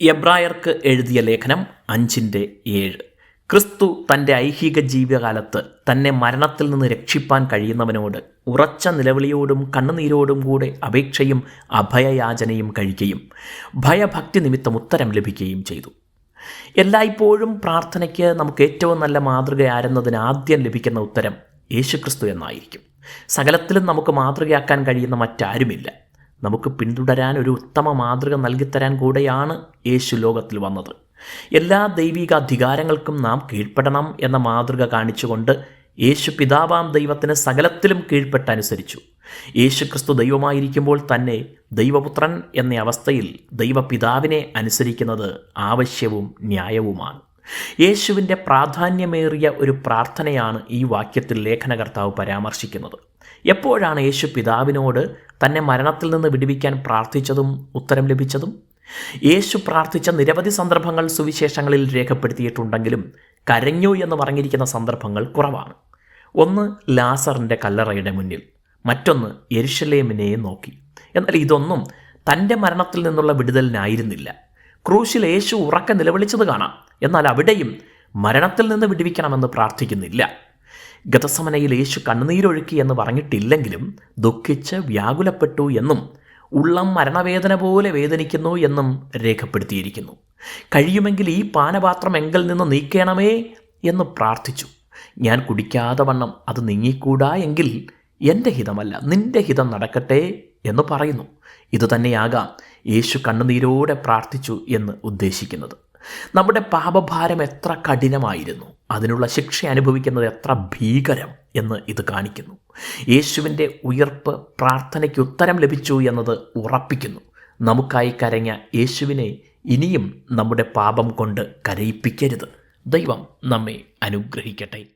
എബ്രായർക്ക് എഴുതിയ ലേഖനം അഞ്ചിന്റെ ഏഴ്. ക്രിസ്തു തന്റെ ഐഹിക ജീവിതകാലത്ത് തന്നെ മരണത്തിൽ നിന്ന് രക്ഷിപ്പാൻ കഴിയുന്നവനോട് ഉറച്ച നിലവിളിയോടും കണ്ണുനീരോടും കൂടെ അപേക്ഷയും അഭയയാചനയും കഴിക്കുകയും ഭയഭക്തി നിമിത്തം ഉത്തരം ലഭിക്കുകയും ചെയ്തു. എല്ലായ്പ്പോഴും പ്രാർത്ഥനയ്ക്ക് നമുക്ക് ഏറ്റവും നല്ല മാതൃക ആദ്യം ലഭിക്കുന്ന ഉത്തരം യേശുക്രിസ്തു എന്നായിരിക്കും. സകലത്തിലും നമുക്ക് മാതൃകയാക്കാൻ കഴിയുന്ന മറ്റാരുമില്ല. നമുക്ക് പിന്തുടരാൻ ഒരു ഉത്തമ മാതൃക നൽകിത്തരാൻ കൂടെയാണ് യേശു ലോകത്തിൽ വന്നത്. എല്ലാ ദൈവിക അധികാരങ്ങൾക്കും നാം കീഴ്പ്പെടണം എന്ന മാതൃക കാണിച്ചുകൊണ്ട് യേശു പിതാവാം ദൈവത്തിന് സകലത്തിലും കീഴ്പ്പെട്ടനുസരിച്ചു. യേശു ക്രിസ്തു ദൈവമായിരിക്കുമ്പോൾ തന്നെ ദൈവപുത്രൻ എന്ന അവസ്ഥയിൽ ദൈവപിതാവിനെ അനുസരിക്കുന്നത് ആവശ്യവും ന്യായവുമാണ്. യേശുവിന്റെ പ്രാധാന്യമേറിയ ഒരു പ്രാർത്ഥനയാണ് ഈ വാക്യത്തിൽ ലേഖനകർത്താവ് പരാമർശിക്കുന്നത്. എപ്പോഴാണ് യേശു പിതാവിനോട് തന്നെ മരണത്തിൽ നിന്ന് വിടുവിക്കാൻ പ്രാർത്ഥിച്ചതും ഉത്തരം ലഭിച്ചതും? യേശു പ്രാർത്ഥിച്ച നിരവധി സന്ദർഭങ്ങൾ സുവിശേഷങ്ങളിൽ രേഖപ്പെടുത്തിയിട്ടുണ്ടെങ്കിലും കരഞ്ഞു എന്ന് പറഞ്ഞിരിക്കുന്ന സന്ദർഭങ്ങൾ കുറവാണ്. ഒന്ന് ലാസറിന്റെ കല്ലറയുടെ മുന്നിൽ മറ്റൊന്ന് എരിശലേമിനെ നോക്കി. എന്നാൽ ഇതൊന്നും തന്റെ മരണത്തിൽ നിന്നുള്ള വിടുതലിനായിരുന്നില്ല. ക്രൂശിൽ യേശു ഉറക്കെ നിലവിളിച്ചത് കാണാം. എന്നാൽ അവിടെയും മരണത്തിൽ നിന്ന് വിടുവിക്കണമെന്ന് പ്രാർത്ഥിക്കുന്നില്ല. ഗതസമനയിൽ യേശു കണ്ണുനീരൊഴുക്കി എന്ന് പറഞ്ഞിട്ടില്ലെങ്കിലും ദുഃഖിച്ച് വ്യാകുലപ്പെട്ടു എന്നും ഉള്ളം മരണവേദന പോലെ വേദനിക്കുന്നു എന്നും രേഖപ്പെടുത്തിയിരിക്കുന്നു. കഴിയുമെങ്കിൽ ഈ പാനപാത്രം എങ്കിൽ നിന്ന് നീക്കണമേ എന്ന് പ്രാർത്ഥിച്ചു. ഞാൻ കുടിക്കാതെ വണ്ണം അത് നീങ്ങിക്കൂടാ എങ്കിൽ എന്റെ ഹിതമല്ല നിന്റെ ഹിതം നടക്കട്ടെ എന്ന് പറയുന്നു. ഇതുതന്നെയാകാം യേശു കണ്ണുനീരോടെ പ്രാർത്ഥിച്ചു എന്ന് ഉദ്ദേശിക്കുന്നത്. നമ്മുടെ പാപഭാരം എത്ര കഠിനമായിരുന്നു അതിനുള്ള ശിക്ഷ അനുഭവിക്കുന്നത് എത്ര ഭീകരം എന്ന് ഇത് കാണിക്കുന്നു. യേശുവിന്റെ ഉയർപ്പ് പ്രാർത്ഥനയ്ക്ക് ഉത്തരം ലഭിച്ചു എന്നത് ഉറപ്പിക്കുന്നു. നമുക്കായി കരഞ്ഞ യേശുവിനെ ഇനിയും നമ്മുടെ പാപം കൊണ്ട് കരയിപ്പിക്കരുത്. ദൈവം നമ്മെ അനുഗ്രഹിക്കട്ടെ.